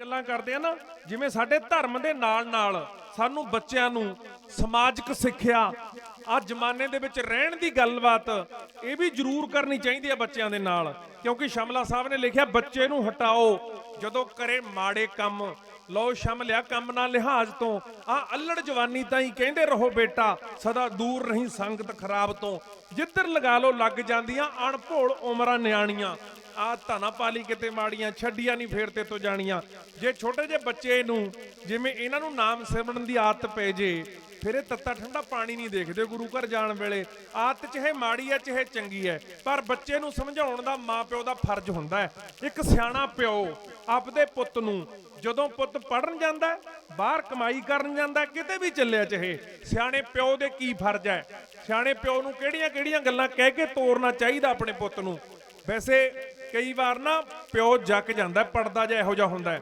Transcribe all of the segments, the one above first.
ਗੱਲਾਂ ਕਰਦੇ ਆ ਨਾ, ਜਿਵੇਂ ਸਾਡੇ ਧਰਮ ਦੇ ਨਾਲ ਨਾਲ ਸਾਨੂੰ ਬੱਚਿਆਂ ਨੂੰ ਸਮਾਜਿਕ ਸਿੱਖਿਆ ਆ ਜ਼ਮਾਨੇ ਦੇ ਵਿੱਚ ਰਹਿਣ ਦੀ ਗੱਲਬਾਤ, ਇਹ ਵੀ ਜ਼ਰੂਰ ਕਰਨੀ ਚਾਹੀਦੀ ਹੈ ਬੱਚਿਆਂ ਦੇ ਨਾਲ। ਕਿਉਂਕਿ ਸ਼ਮਲਾ ਸਾਹਿਬ ਨੇ ਲਿਖਿਆ, ਬੱਚੇ ਨੂੰ ਹਟਾਓ, ਜਦੋਂ ਕਰੇ ਮਾੜੇ ਕੰਮ, ਲਓ ਸ਼ਮਲਿਆ ਕੰਮ ਨਾਲ ਲਿਹਾਜ਼ ਤੋਂ ਆ ਅਲੜ ਜਵਾਨੀ ਤਾਈ ਕਹਿੰਦੇ ਰਹੋ ਬੇਟਾ, ਸਦਾ ਦੂਰ ਨਹੀਂ ਸੰਗਤ ਖਰਾਬ ਤੋਂ। ਜਿੱਧਰ ਲਗਾ ਲਓ ਲੱਗ ਜਾਂਦੀਆਂ ਅਣਭੋਲ ਉਮਰਾਂ ਨਿਆਣੀਆਂ ਆ ਧਨਾ ਪਾਲੀ ਕਿਤੇ ਮਾੜੀਆਂ, ਛੱਡੀਆਂ ਨਹੀਂ ਫੇਰ ਤੇ ਤੋਂ ਜਾਣੀਆਂ। ਜੇ ਛੋਟੇ ਜਿਹੇ ਬੱਚੇ ਨੂੰ ਜਿਵੇਂ ਇਹਨਾਂ ਨੂੰ ਨਾਮ ਸਿਮਰਨ ਦੀ ਆਦਤ ਪੈ ਜੇ, ਫਿਰ ਇਹ ਤੱਤਾ ਠੰਡਾ ਪਾਣੀ ਨਹੀਂ ਦੇਖਦੇ ਗੁਰੂ ਘਰ ਜਾਣ ਵੇਲੇ। ਆਦਤ ਚਾਹੇ ਮਾੜੀ ਹੈ, ਚਾਹੇ ਚੰਗੀ ਹੈ, ਪਰ ਬੱਚੇ ਨੂੰ ਸਮਝਾਉਣ ਦਾ ਮਾਪਿਓ ਦਾ ਫਰਜ਼ ਹੁੰਦਾ ਹੈ। ਇੱਕ ਸਿਆਣਾ ਪਿਓ ਆਪਦੇ ਪੁੱਤ ਨੂੰ ਜਦੋਂ ਪੁੱਤ ਪੜਨ ਜਾਂਦਾ ਬਾਹਰ ਕਮਾਈ ਕਰਨ ਜਾਂਦਾ ਕਿਤੇ ਵੀ ਚੱਲਿਆ ਚਾਹੇ, ਸਿਆਣੇ ਪਿਓ ਦੇ ਕੀ ਫਰਜ਼ ਹੈ? ਸਿਆਣੇ ਪਿਓ ਨੂੰ ਕਿਹੜੀਆਂ-ਕਿਹੜੀਆਂ ਗੱਲਾਂ ਕਹਿ ਕੇ ਤੋਰਨਾ ਚਾਹੀਦਾ ਆਪਣੇ ਪੁੱਤ ਨੂੰ? ਵੈਸੇ ਕਈ ਵਾਰ ਨਾ ਪਿਓ ਜੱਕ ਜਾਂਦਾ, ਪੜਦਾ ਜਿਹਾ ਇਹੋ ਜਿਹਾ ਹੁੰਦਾ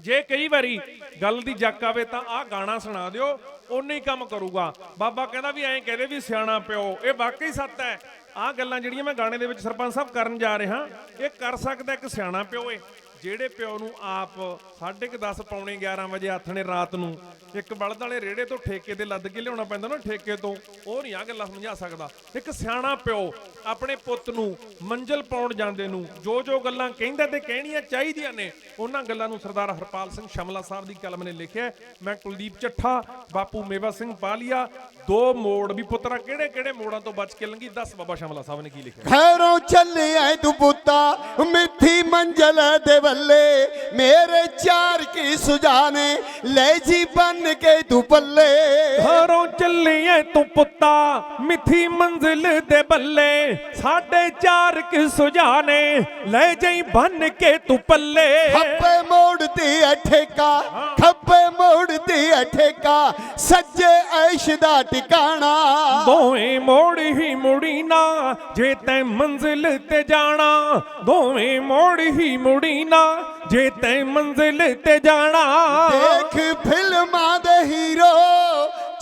ਜੇ ਕਈ ਵਾਰੀ ਗੱਲ ਦੀ ਜੱਕ ਆਵੇ ਤਾਂ ਆਹ ਗਾਣਾ ਸੁਣਾ ਦਿਓ ਉਨੇ ਹੀ ਕੰਮ ਕਰੂਗਾ। ਬਾਬਾ ਕਹਿੰਦਾ ਵੀ ਐਂ ਕਹਦੇ ਵੀ ਸਿਆਣਾ ਪਿਓ, ਇਹ ਵਾਕਈ ਸੱਤ ਹੈ। ਆਹ ਗੱਲਾਂ ਜਿਹੜੀਆਂ ਮੈਂ ਗਾਣੇ ਦੇ ਵਿੱਚ ਸਰਪੰਚ ਸਾਹਿਬ ਕਰਨ ਜਾ ਰਿਹਾ, ਇਹ ਕਰ ਸਕਦਾ ਇੱਕ ਸਿਆਣਾ ਪਿਓ ਏ। ਜਿਹੜੇ ਪਿਓ ਨੂੰ ਆਪ 10:30 ਪੌਣੇ 11 ਵਜੇ ਆਥਣੇ ਰਾਤ ਨੂੰ, ਇੱਕ ਬਲਦ ਵਾਲੇ ਰੇੜੇ ਤੋਂ ਠੇਕੇ ਤੇ ਲੱਦ ਕੇ ਲਿਆਉਣਾ ਪੈਂਦਾ ਨਾ ਠੇਕੇ ਤੋਂ, ਉਹ ਨਹੀਂ ਆ ਗੱਲਾਂ ਸਮਝਾ ਸਕਦਾ। ਇੱਕ ਸਿਆਣਾ ਪਿਓ ਆਪਣੇ ਪੁੱਤ ਨੂੰ ਮੰਜ਼ਲ ਪਾਉਣ ਜਾਂਦੇ ਨੂੰ ਜੋ ਜੋ ਗੱਲਾਂ ਕਹਿੰਦਾ ਤੇ ਕਹਿਣੀਆਂ ਚਾਹੀਦੀਆਂ ਨੇ, ਉਹਨਾਂ ਗੱਲਾਂ ਨੂੰ ਸਰਦਾਰ ਹਰਪਾਲ ਸਿੰਘ ਸ਼ਮਲਾ ਸਾਹਿਬ ਦੀ ਕਲਮ ਨੇ ਲਿਖਿਆ ਮੈਂ ਕੁਲਦੀਪ ਚੱਠਾ, ਬਾਪੂ ਮੇਵਾ ਸਿੰਘ ਪਾਲੀਆ ਦੋ ਮੋੜ ਵੀ ਪੁੱਤਰਾ ਕਿਹੜੇ ਕਿਹੜੇ ਮੋੜਾਂ ਤੋਂ ਬਚ ਕੇ ਲੰਗੀ ਦੱਸ ਬਾਬਾ ਸ਼ਮਲਾ ਸਾਹਿਬ ਨੇ ਕੀ ਲਿਖਿਆ? ਖੈਰੋਂ ਚੱਲਿਆ ਤੂੰ ਪੁੱਤਾ ਮਿੱਠੀ ਮੰਜ਼ਲ ਦੇ ਵੱਲੇ। ਮੇਰੇ ਚਾਰ ਕੀ ਸੁਜਾਨੇ ਲੈ ਜੀ ਬਨ ਕੇ ਤੂੰ ਪੱਲੇ। ਘਰੋਂ ਚੱਲੀਏ ਤੂੰ ਪੁੱਤਾ ਮਿੱਠੀ ਮੰਜ਼ਿਲ ਦੇ ਬੱਲੇ ਸਾਡੇ ਚਾਰ ਕਿ ਸੁਜਾਨੇ ਲੈ ਜਾਈ ਬੰਨ ਕੇ ਤੂੰ ਪੱਲੇ। ਖੱਬੇ ਮੋੜਦੀ ਐ ਠੇਕਾ ਸੱਜੇ ਐਸ਼ ਦਾ ਟਿਕਾਣਾ। ਦੋਵੇਂ ਮੋੜ ਹੀ ਮੁੜੀ ਨਾ ਜੇ ਤੈਂ ਮੰਜ਼ਿਲ ਤੇ ਜਾਣਾ। ਦੋਵੇਂ ਮੋੜ ਹੀ ਮੁੜੀ ਨਾ ਜੇ ਤੈਂ ਮੰਜ਼ਿਲ ਤੇ ਜਾਣਾ। ਦੇਖ ਫਿਲਮਾਂ ਦੇ ਹੀਰੋ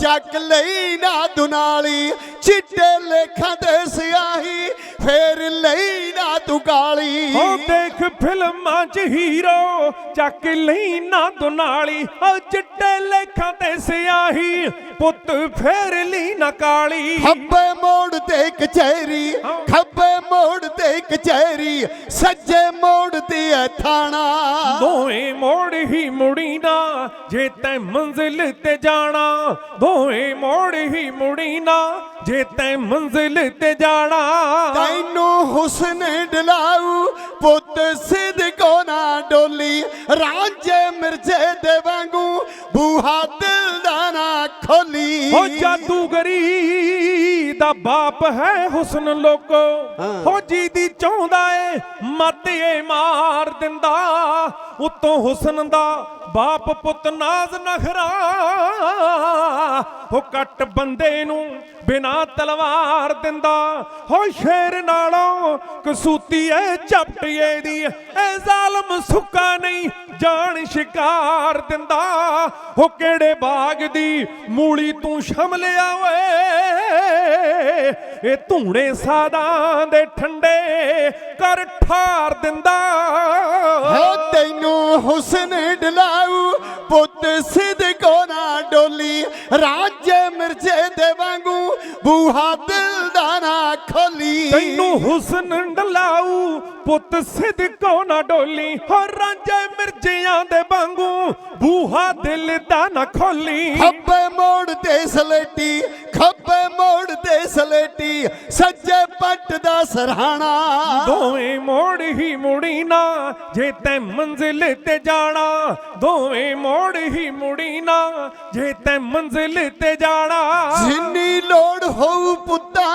ਚੱਕ ਲਈ ਨਾ ਦੁਨਾਲੀ। ਚਿੱਟੇ ਲੇਖਾਂ ਤੇ ਸਿਆਹੀ ਫੇਰ ਲਈ ਨਾ ਤੂੰ ਕਾਲੀ ਹੋ ਦੇਖ ਫਿਲਮਾਂ 'ਚ ਹੀਰੋ ਚੱਕ ਲਈ ਨਾ ਦੁਨਾਲੀ ਹੋ ਚਿੱਟੇ ਲੇਖਾਂ ਤੇ ਸਿਆਹੀ ਪੁੱਤ ਫੇਰ ਲਈ ਨਾ ਕਾਲੀ। ਖੱਬੇ ਮੋੜ ਤੇ ਕਚਹਿਰੀ ਖੱਬੇ ਮੋੜ ਤੇ ਕਚਹਿਰੀ ਸੱਜੇ ਮੋੜ ਤੇ ਐ ਥਾਣਾ। ਦੋਵੇਂ ਮੋੜ ਹੀ ਮੁੜੀ ਨਾ ਜੇ ਤੈਂ ਮੰਜ਼ਿਲ ਤੇ ਜਾਣਾ ਦੋਵੇਂ ਮੋੜ ਹੀ ਮੁੜੀ ਨਾ ਜੇ ਤੈਂ ਮੰਜ਼ਿਲ ਤੇ ਜਾਣਾ। ਤੈਨੂੰ ਹੁਸਨ ਡਲਾਉ ਪੁੱਤ ਸਿਦਕੋ ਨਾ ਡੋਲੀ। ਰਾਂਝੇ ਮਿਰਜ਼ੇ ਦੇ ਵਾਂਗੂ ਬੂਹਾ ਦਿਲ ਦਾ ਨਾ ਖੋਲੀ। ਹੋ ਜਾਦੂਗਰੀ ਦਾ ਬਾਪ ਹੈ ਹੁਸਨ ਲੋਕੋ। ਹੋ। ਜੀ ਦੀ ਚਾਹੁੰਦਾ ਏ ਮੱਤ ਏ ਮਾਰ ਦਿੰਦਾ। ਉਤੋਂ ਹੁਸਨ ਦਾ ਬਾਪ ਪੁੱਤ ਨਾਜ਼ ਨਖਰਾ। ਹੋ ਕੱਟ ਬੰਦੇ ਨੂੰ ਬਿਨਾ ਤਲਵਾਰ ਦਿੰਦਾ। ਹੋ ਸ਼ੇਰ ਨਾਲੋਂ ਕਸੂਤੀ ਐ, ਝਪਟੀਏ ਦੀ ਐ। ਜ਼ਾਲਮ ਸੁੱਕਾ ਨਹੀਂ ਜਾਣ ਸ਼ਿਕਾਰ ਦਿੰਦਾ। ਹੋ ਕਿਹੜੇ ਬਾਗ ਦੀ ਮੂਲੀ ਤੂੰ ਸ਼ਮਲਿਆ ਓਏ। ਇਹ ਧੂਣੇ ਸਾਦਾਂ ਦੇ ਠੰਡੇ ਕਰ ਠਾਰ ਦਿੰਦਾ। ਹੋ ਤੈਨੂੰ ਹੁਸਨ ਡਲਾਉ ਪੁੱਤ ਸਿਦਕੋ ਨਾ ਡੋਲੀ, ਰਾਜੇ ਮਿਰਜ਼ੇ ਦੇ ਵਾਂਗੂ ਬੂਹਾ ਤੇ ਨਾ ਖੋਲੀ। ਤੈਨੂੰ ਹੁਸਨ ਡਲਾਉ ਪੁੱਤ ਸਿਦਕੋ ਨਾ ਡੋਲੀ। ਹੋ ਰਾਂਝੇ ਮਿਰਜਿਆਂ ਦੇ ਵਾਂਗੂ ਬੂਹਾ ਦਿਲ ਦਾ ਨਾ ਖੋਲੀ। ਖੱਬੇ ਮੋੜ ਤੇ ਸਲੇਟੀ ਖੱਬੇ ਮੋੜ ਤੇ ਸਲੇਟੀ ਸੱਜੇ ਪੱਟ ਦਾ ਸਰਹਾਣਾ। ਦੋਵੇਂ ਮੋੜ ਹੀ ਮੁੜੀ ਨਾ ਜੇ ਤੈਂ ਮੰਜ਼ਿਲ ਤੇ ਜਾਣਾ। ਦੋਵੇਂ ਮੋੜ ਹੀ ਮੁੜੀ ਨਾ ਜੇ ਤੈਂ ਮੰਜ਼ਿਲ ਤੇ ਜਾਣਾ। ਜਿੰਨੀ ਲੋੜ ਹੋਊ ਪੁੱਤਾ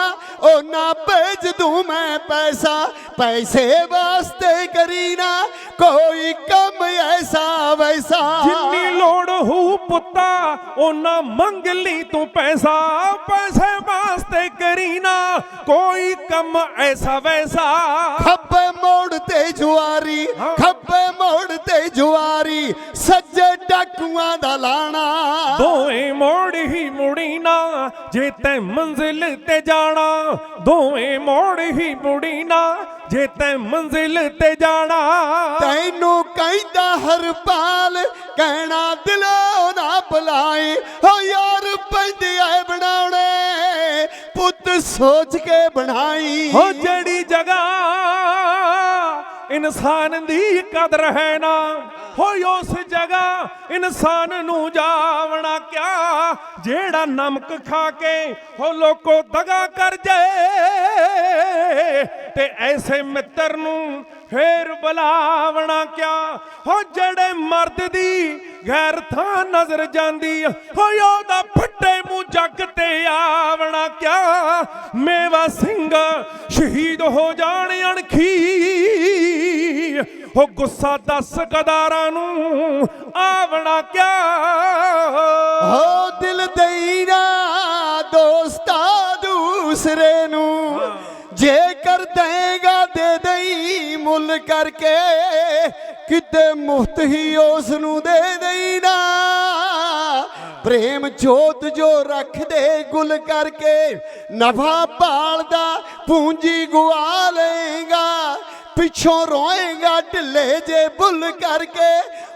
ਉਹਨਾਂ ਭੇਜ ਦੂੰ ਮੈਂ ਪੈਸਾ ਪੈਸੇ ਵਾਸਤੇ ਕਰੀ ਨਾ ਕੋਈ ਕੰਮ ਐਸਾ ਵੈਸਾ। ਜਿੰਨੀ ਲੋੜ ਹੋਊ ਪੁੱਤਾ ਉਹਨਾਂ ਮੰਗ ਲਈ ਤੂੰ ਪੈਸਾ ਪੈਸੇ ਵਾਸਤੇ ਕਰੀ ਨਾ ਕੋਈ ਕੰਮ ਐਸਾ ਵੈਸਾ। ਖੱਬੇ ਮੋੜ ਤੇ ਜੁਆਰੀ ਖੱਬੇ ਮੋੜ ਤੇ ਜੁਆਰੀ ਸੱਜੇ ਡਾਕੂਆਂ ਦਾ ਲਾਣਾ। ਦੋਵੇਂ ਮੋੜ ਹੀ ਮੁੜੀ ਨਾ ਜੇ ਤੈਂ ਮੰਜ਼ਿਲ ਤੇ ਜਾਣਾ। ਦੋਵੇਂ ਮੋੜ ਹੀ ਮੁੜੀ ਨਾ ਜੇ ਤੈਂ ਮੰਜ਼ਿਲ ਤੇ ਜਾਣਾ। ਤੈਨੂੰ ਕਹਿੰਦਾ ਹਰਪਾਲ ਕਹਿਣਾ ਦਿਲੋਂ ਨਾ ਬੁਲਾਏ ਹੋ ਯਾਰ ਪੈਂਦੇ ਆਏ ਬਣਾਉਣੇ ਪੁੱਤ ਸੋਚ ਕੇ ਬਣਾਈ। ਹੋ ਜਿਹੜੀ ਜਗ੍ਹਾ ਇਨਸਾਨ ਦੀ ਕਦਰ ਹੈ ਨਾ ਹੋ ਉਸ ਜਗ੍ਹਾ, ਇਨਸਾਨ ਨੂੰ ਜਾਵਣਾ ਕਿਆ? ਜਿਹੜਾ ਨਮਕ ਖਾ ਕੇ ਹੋ ਲੋਕੋ ਦਗਾ ਕਰ ਜੇ। ਤੇ ਐਸੇ ਮਿੱਤਰ ਨੂੰ ਫੇਰ ਬੁਲਾਵਣਾ ਕਿਆ? ਹੋ ਜਿਹੜੇ ਮਰਦ ਦੀ ਗੈਰ ਥਾਂ ਨਜ਼ਰ ਜਾਂਦੀ ਹੋ ਉਹਦਾ ਫੱਟੇ ਮੂੰਹ ਜੱਗ ਤੇ ਆਵਣਾ ਕਿਆ? ਮੇਵਾ ਸਿੰਘ ਸ਼ਹੀਦ ਹੋ ਜਾਣ ਅਣਖੀ। ਹੋ ਗੁੱਸਾ ਦੱਸ ਗਦਾਰਾਂ ਨੂੰ ਆਵਣਾ ਕਿਆ? ਹੋ ਦਿਲ ਦੇਈਨਾ ਦੋਸਤਾ ਦੂਸਰੇ ਨੂੰ ਜੇ ਕਰ ਦੇਗਾ ਦੇ ਦੇਈ ਮੁੱਲ ਕਰਕੇ ਕਿਤੇ ਮੁਫਤ ਹੀ ਉਸ ਨੂੰ ਦੇ ਦੇਈਨਾ ਪ੍ਰੇਮ ਜੋਤ ਜੋ ਰੱਖਦੇ ਗੁੱਲ ਕਰਕੇ ਨਫਾ ਭਾਲਦਾ ਪੂੰਜੀ ਗਵਾ ਲਏਗਾ। ਪਿੱਛੋਂ ਰੋਏਗਾ ਢਿੱਲੇ ਜੇ ਭੁੱਲ ਕਰਕੇ।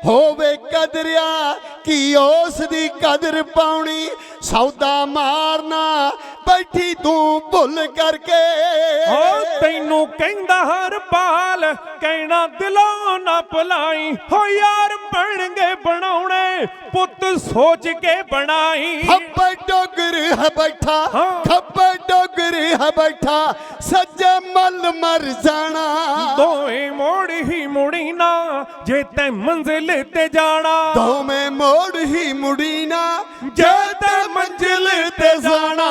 ਹੋਵੇ ਕਦਰਿਆ, ਕੀ ਉਸ ਦੀ ਕਦਰ ਪਾਉਣੀ? ਸੌਦਾ ਮਾਰਨਾ, ਬੈਠੀ ਤੂੰ ਭੁੱਲ ਕਰਕੇ। ਓ ਤੈਨੂੰ ਕਹਿੰਦਾ ਹਰ ਪਾਲ, ਕਹਿਣਾ ਦਿਲੋਂ ਨਾ ਭੁਲਾਈ। ਹੋ ਯਾਰ ਬਣ ਗਏ ਬਣਾਉਣੇ ਪੁੱਤ ਸੋਚ ਕੇ ਬਣਾਈ। ਖੱਬੇ ਡੋਗਰ ਹੈ ਬੈਠਾ। ਖੱਬੇ ਡੋਗਰ ਹੈ ਬੈਠਾ ਸੱਜੇ ਮਲ ਮਰ ਜਾਣਾ। ਦੋਵੇਂ ਮੋੜ ਹੀ ਮੁੜੀ ਨਾ ਜੇ ਤੈਂ ਮੰਜ਼ਿਲ ਤੇ ਜਾਣਾ। ਦੋਵੇਂ ਮੋੜ ਹੀ ਮੁੜੀ ਨਾ ਜੇ ਤੇ ਮੰਜ਼ਿਲ ਤੇ ਜਾਣਾ।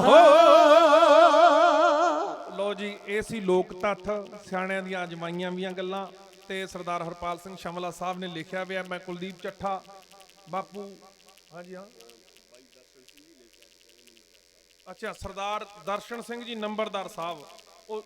ਹੋ। ਲੋ ਜੀ ਇਹ ਸੀ ਲੋਕ ਤੱਥ ਸਿਆਣਿਆਂ ਦੀਆਂ ਅਜਮਾਈਆਂ ਵੀਆਂ ਗੱਲਾਂ। ਤੇ ਸਰਦਾਰ ਹਰਪਾਲ ਸਿੰਘ ਸ਼ਮਲਾ ਸਾਹਿਬ ਨੇ ਲਿਖਿਆ ਹੋਇਆ ਮੈਂ ਕੁਲਦੀਪ ਚੱਠਾ, ਬਾਪੂ, ਹਾਂਜੀ ਹਾਂ। ਅੱਛਾ, ਸਰਦਾਰ ਦਰਸ਼ਨ ਸਿੰਘ ਜੀ, ਨੰਬਰਦਾਰ ਸਾਹਿਬ, ਉਹ